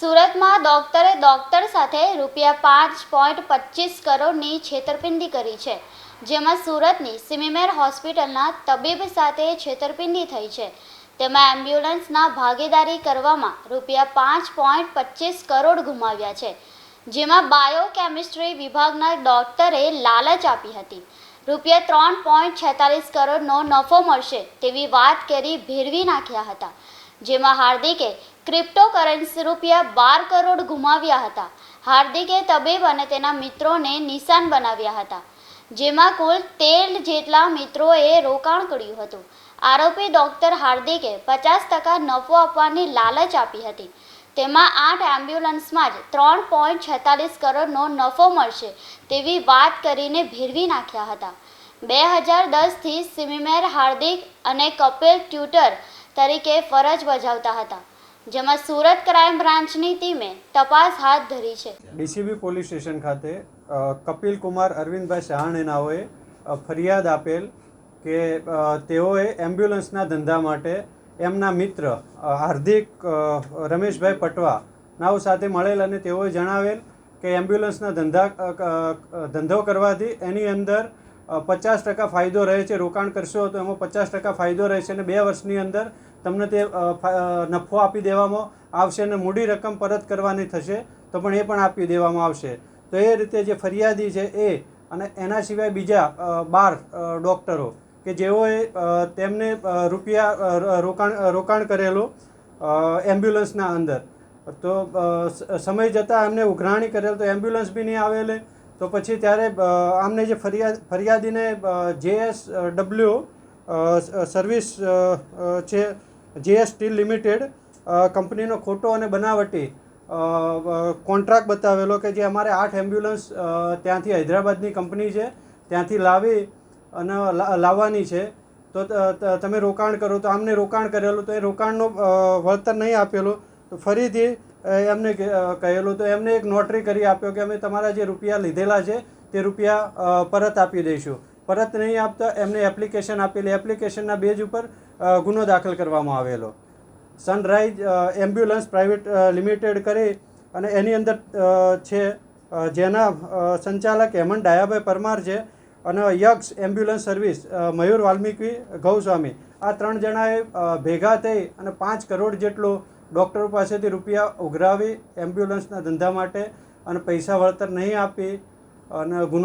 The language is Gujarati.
સુરતમાં ડોક્ટરે ડોક્ટર સાથે રૂપિયા પાંચ પોઈન્ટ પચીસ કરોડની છેતરપિંડી કરી છે. જેમાં સુરતની સિમિમેર હોસ્પિટલના તબીબ સાથે છેતરપિંડી થઈ છે. તેમાં એમ્બ્યુલન્સના ભાગીદારી કરવામાં રૂપિયા પાંચ પોઈન્ટ પચીસ કરોડ ગુમાવ્યા છે. જેમાં બાયોકેમિસ્ટ્રી વિભાગના ડોક્ટરે લાલચ આપી હતી. રૂપિયા ત્રણ પોઈન્ટ છેતાલીસ કરોડનો નફો મળશે તેવી વાત કરી ભેરવી નાખ્યા હતા. જેમાં હાર્દિકે ક્રિપ્ટોકરન્સી રૂપિયા બાર કરોડ ગુમાવ્યા હતા. હાર્દિકે તબીબ અને તેના મિત્રોને નિશાન બનાવ્યા હતા, જેમાં કુલ તેર જેટલા મિત્રોએ રોકાણ કર્યું હતું. આરોપી ડોક્ટર હાર્દિકે પચાસ ટકા નફો આપવાની લાલચ આપી હતી. તેમાં આઠ એમ્બ્યુલન્સમાં જ ત્રણ પોઈન્ટ છેતાલીસ કરોડનો નફો મળશે તેવી વાત કરીને ભેરવી નાખ્યા હતા. બે હજાર દસથી સિમિમેર હાર્દિક અને કપિલ ટ્યુટર તરીકે ફરજ બજાવતા હતા. જેમાં સુરત ક્રાઇમ બ્રાન્ચની ટીમે તપાસ હાથ ધરી છે. ડીસીબી પોલીસ સ્ટેશન ખાતે કપિલ કુમાર, અરવિંદભાઈ સહાણે નાઓએ ફરિયાદ આપેલ કે તેઓએ એમ્બ્યુલન્સના ધંધા માટે એમના મિત્ર હાર્દિક રમેશભાઈ પટવા નાઓ સાથે મળેલ અને તેઓએ જણાવેલ કે એમ્બ્યુલન્સના ધંધા ધંધો કરવાથી એની અંદર પચાસ ટકા ફાયદો રહે છે, રોકાણ કરશો તો એમાં પચાસ ટકા ફાયદો રહેશે અને બે વર્ષની અંદર તમને તે નફો આપી દેવામાં આવશે અને મૂડી રકમ પરત કરવાની થશે તો પણ એ પણ આપી દેવામાં આવશે. તો એ રીતે જે ફરિયાદી છે એ અને એના સિવાય બીજા બાર ડૉક્ટરો કે જેઓએ તેમને રૂપિયા રોકાણ રોકાણ કરેલું એમ્બ્યુલન્સના અંદર. તો સમય જતાં એમને ઉઘરાણી કરેલ તો એમ્બ્યુલન્સ બી નહીં આવેલી તો પછી ત્યારે આમને જે ફરિયાદ ફરિયાદીને જેએસ ડબલ્યુ સર્વિસ છે જેએસ સ્ટીલ લિમિટેડ કંપનીનો ખોટો અને બનાવટી કોન્ટ્રાક્ટ બતાવેલો કે જે અમારે આઠ એમ્બ્યુલન્સ ત્યાંથી હૈદરાબાદની કંપની છે, ત્યાંથી લાવી અને લાવવાની છે. તો તમે રોકાણ કરો. તો આમને રોકાણ કરેલું. તો એ રોકાણનું વળતર નહીં આપેલું. તો ફરીથી એમને કહેલું. તો એમને એક નોટરી કરી આપ્યો કે અમે તમારા જે રૂપિયા લીધેલા છે, તે રૂપિયા પરત આપી દઈશું. પરત નહીં આપતા એમને એપ્લિકેશન આપેલી. એપ્લિકેશનના બેજ ઉપર ગુનો દાખલ કરવામાં આવેલો. સનરાઈઝ એમ્બ્યુલન્સ પ્રાઇવેટ લિમિટેડ કરી અને એની અંદર છે જેના સંચાલક હેમંત ડાયાભાઈ પરમાર છે અને યક્ષ એમ્બ્યુલન્સ સર્વિસ મયુર વાલ્મીકી ગૌસ્વામી. આ ત્રણ જણાએ ભેગા થઈ અને પાંચ કરોડ જેટલો ડૉક્ટરો પાસેથી રૂપિયા ઉઘરાવી એમ્બ્યુલન્સના ધંધા માટે અને પૈસા વળતર નહીં આપી અને ગુનો